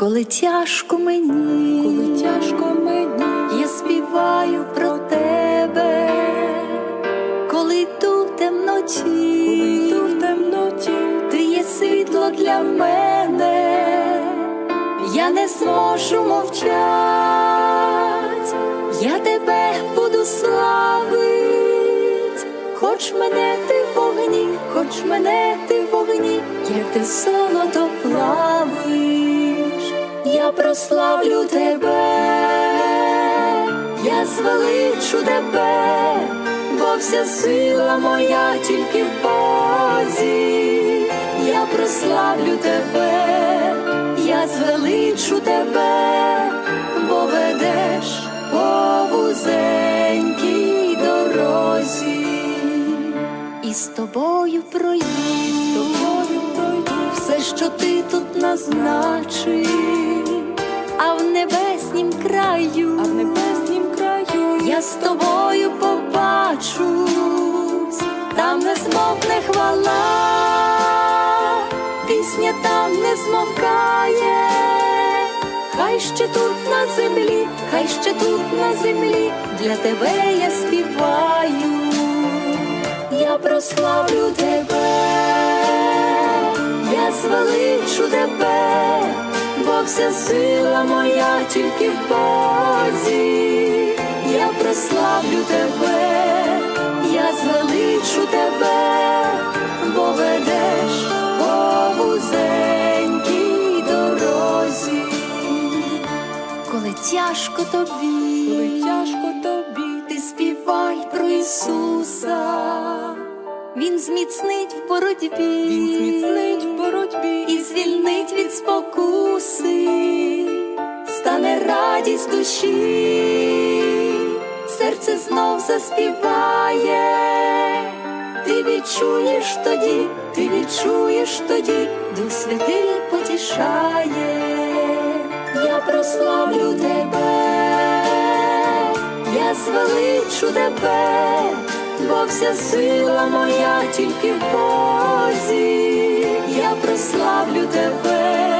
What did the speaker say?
Коли тяжко мені, коли тяжко мені, я співаю про тебе, коли йду в темноті, коли йду в темноті, ти є світло для мене, я не зможу мовчать, я тебе буду славить, хоч мене ти в вогні, хоч мене ти в вогні, як ти золото плавиш, прославлю тебе, я звеличу тебе, бо вся сила моя тільки в Бозі, я прославлю тебе, я звеличу тебе, бо ведеш по вузенькій дорозі, і з тобою проїду, з тобою що ти тут назначив, краю, а в небеснім краю я з тобою побачусь, там не змовкне хвала, пісня там не змовкає, хай ще тут на землі, хай ще тут на землі, для тебе я співаю, я прославлю тебе, я звеличу тебе, вся сила моя тільки в Бозі, я прославлю тебе, я звеличу тебе, бо ведеш по вузенькій дорозі, коли тяжко тобі, коли тяжко тобі, ти співай про Ісуса, Він зміцнить в боротьбі, він зміцнить радість душі, серце знов заспіває, ти відчуєш тоді, ти відчуєш тоді, Дух Святий потішає, я прославлю тебе, я звеличу тебе, бо вся сила моя тільки в Бозі, я прославлю тебе,